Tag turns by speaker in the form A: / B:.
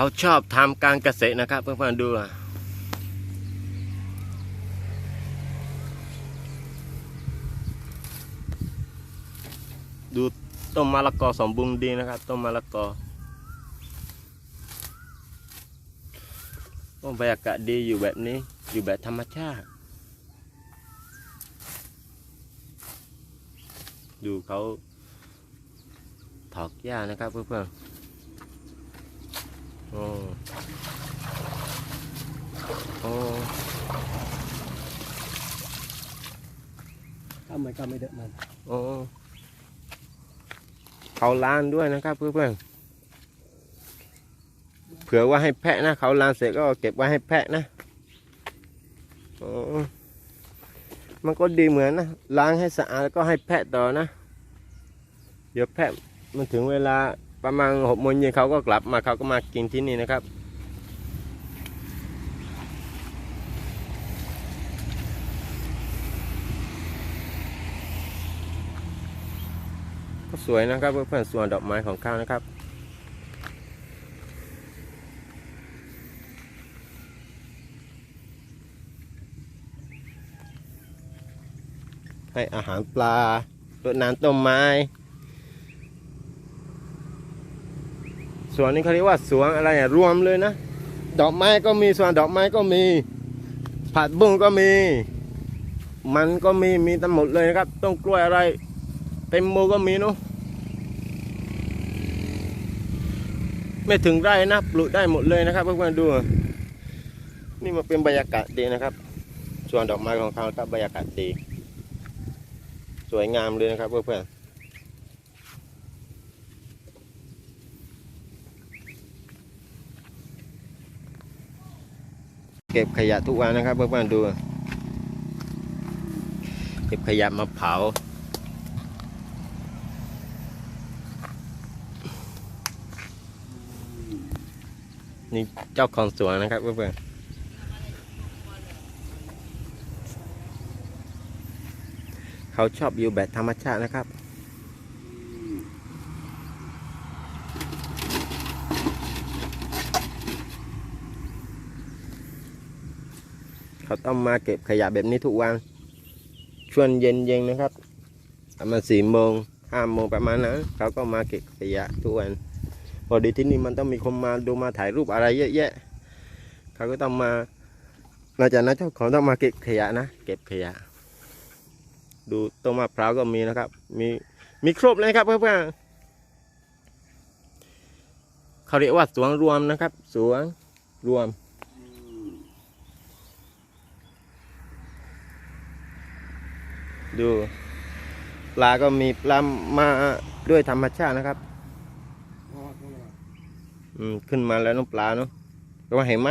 A: เขาชอบทำการเกษตรนะครับ เพื่อนๆดูดูต้นมะละกอสมบูรณ์ดีนะครับต้นมะละกอโอ้บรรยากาศดีอยู่แบบนี้อยู่แบบธรรมชาติ ดูเขาถอกหญ้านะครับเพื่อนๆ โอ้โอ้
B: ทำไมก็ไม่เดือดมัน
A: โอ้เขาล้านด้วยนะครับเพื่อนๆ เผื่อว่าให้แพะนะ เขาล้านเสร็จก็เก็บไว้ให้แพะนะโอ้มันก็ดีเหมือนนะ ล้างให้สะอาดแล้วก็ให้แพะต่อนะ เดี๋ยวแพะมันถึงเวลา ประมาณหกโมงเย็นเขาก็กลับมาเขาก็มากินที่นี่นะครับ ก็สวยนะครับเพื่อนๆส่วนดอกไม้ของเขานะครับให้อาหารปลา รดน้ำต้นไม้ สวนนี้เขาเรียกว่าสวนอะไรอะรวมเลยนะ ดอกไม้ก็มีสวนดอกไม้ก็มี ผัดบุ้งก็มี มันก็มีมีทั้งหมดเลยนะครับ ต้นกล้วยอะไร เต็มโมก็มีเนาะไม่ถึงไร่นะปลูกได้หมดเลยนะครับเพื่อนๆดู นี่มันเป็นบรรยากาศดีนะครับสวนดอกไม้ของเขาครับบรรยากาศดี สวยงามเลยนะครับเพื่อนๆ เก็บขยะทุกวันนะครับเพื่อนๆดู เก็บขยะมาเผานี่เจ้าของสวนนะครับเพื่อนๆเขาชอบอยู่แบบธรรมชาตินะครับ เขาต้องมาเก็บขยะแบบนี้ทุกวัน ช่วงเย็นๆนะครับ ประมาณสี่โมงห้าโมงประมาณนั้นเขาก็มาเก็บขยะทุกวัน พอดีที่นี่มันต้องมีคนมาดูมาถ่ายรูปอะไรเยอะแยะ เขาก็ต้องมาหลังจากนั้นเจ้าของต้องมาเก็บขยะนะ เก็บขยะ ดูต้นมะพร้าวก็มีนะครับ มีมีครบเลยครับเพื่อนๆเขาเรียกว่าสวนรวมนะครับ สวนรวม ดู ปลาก็มีปลามาด้วยธรรมชาตินะครับ อืม ขึ้นมาแล้วน้องปลาเนาะก็ว่าเห็นไหม